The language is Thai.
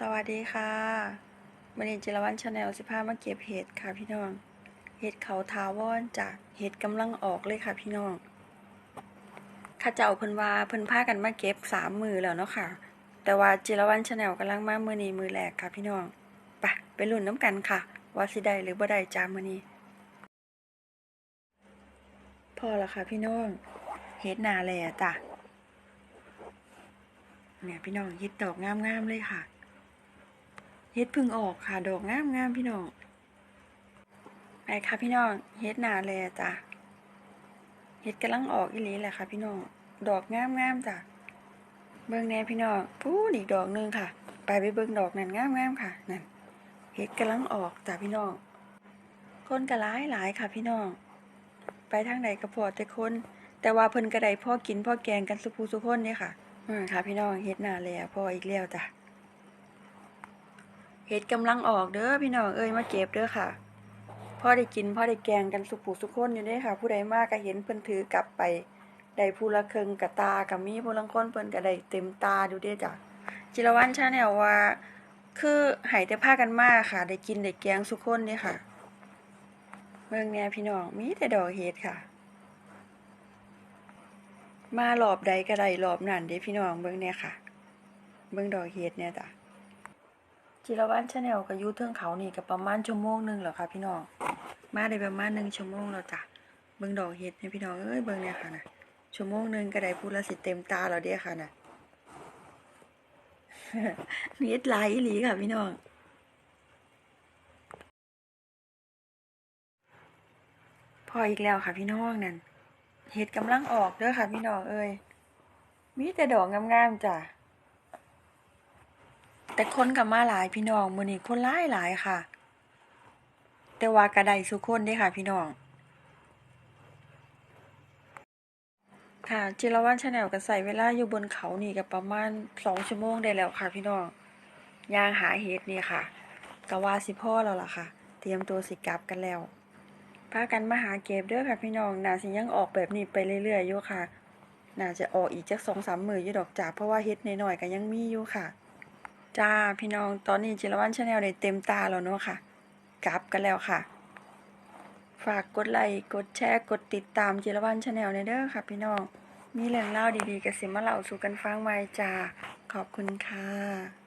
สวัสดีค่ะวันนี้จิรวันชาแนลสิพามาเก็บเห็ดค่ะพี่น้อง เห็ดเขาทาวอนจากเห็ดกำลังออกเลยค่ะพี่น้องข้าเจ้าเพิ่นว่าเพิ่นพากันมาเก็บสามมือแล้วเนาะค่ะ แต่ว่าจิรวันชาแนลกำลังมามือนี้มือแรกค่ะพี่น้องไปไปลุ้นน้ำกันค่ะ ว่าสิได้หรือบ่ได้จ้ามือนี้พอแล้วค่ะพี่น้องเห็ดนาแหล่จ้ะเนี่ยพี่น้องเฮ็ดดอกงามๆเลยค่ะ เฮ็ดพึ่งออกค่ะ ดอกงามๆพี่น้อง ไปค่ะพี่น้อง เฮ็ดนาแลจ้ะ เฮ็ดกำลังออกอีหลีแหละค่ะ พี่น้อง ดอกงามๆจ้ะ เบิ่งแน่พี่น้องพูดอีกดอกหนึงค่ะ ไปไปเบิ่งดอกนั้นงามๆค่ะ นั่น เฮ็ดกำลังออกจ้ะพี่น้อง คนก็หลายหลายค่ะ พี่น้อง ไปทางใดก็พอแต่คน แต่ว่าเพิ่นก็ได้พ่อกินพ่อแกงกันสุภูสุคนเนี่ยค่ะอืมค่ะ พี่น้องเฮ็ดนาแล้วพออีกแล้วจ้ะ เฮ็ดกำลังออกเด้อพี่น้องเอ้ยมาเก็บเด้อค่ะพ่อได้กินพ่อได้แกงกันสุขผูสุขคนอยู่เด้ค่ะ ผู้ใดมากก็เห็นเพิ่นถือกลับไปได้ผู้ละครึ่งกับตากับมีผู้ลังคนเพิ่นก็ได้เต็มตาดูเด้จ้ะจิรวันชาแนลว่า คือให้แต่พากันมากค่ะ ได้กินได้แกงสุขคนเด้อค่ะเบิ่งแน่พี่น้องมีแต่ดอกเฮ็ดค่ะ มารอบใดก็ได้รอบนั่นเด้พี่น้องเบิ่งเนี่ยค่ะเบิ่งดอกเห็ดเนี่ยจ้ะ จิรวัฒน์ชาแนลก็อยู่เทิงเขานี่ก็ประมาณชั่วโมงหนึ่งแล้วค่ะพี่น้อง มาได้ประมาณหนึ่งชั่วโมงแล้วจ้ะ เบิ่งดอกเห็ดเนี่ยพี่น้องเอ้ยเบิ่งเนี่ยค่ะนะชั่วโมงหนึ่งก็ได้พูดละสิเต็มตาแล้วเด้ค่ะนะเฮ็ดลายอีหลีค่ะพี่น้องพออีกแล้วค่ะพี่น้องนั่นเห็ดกำลังออกเด้อค่ะพี่น้องเอ้ยมีแต่ดอกงามๆจ้ะ แต่คนกับมาหลายพี่น้องมือนี้คนหลายหลายค่ะ แต่ว่ากระไดสุกคนด้ค่ะ พี่น้อง ค่ะ จิรวันชาแนลก็ใส่เวลาอยู่บนเขานี่ก็ประมาณสองชั่วโมงได้แล้วค่ะ พี่น้องยางหาเห็ดนี่ค่ะก็ว่าสิพ่อแล้วล่ะค่ะ เตรียมตัวสิกลับกันแล้วพากันมาหาเก็บเด้อค่ะ พี่น้องน่าสิยังออกแบบนี้ไปเรื่อยๆอยู่ค่ะ น่าจะออกอีกจักสองสามมืออยู่ดอกจ้าเพราะว่าเฮ็ดน้อยๆก็ยังมีอยู่ค่ะ จ้าพี่น้องตอนนี้จิรวันชาแนลได้เต็มตาแล้วเนาะค่ะ กลับกันแล้วค่ะ ฝากกดไลค์กดแชร์กดติดตามจิรวันชาแนลในเด้อค่ะ พี่น้องมีเรื่องเล่าดีๆกับสิมาเล่าสู่กันฟังไว้จ้าขอบคุณค่ะ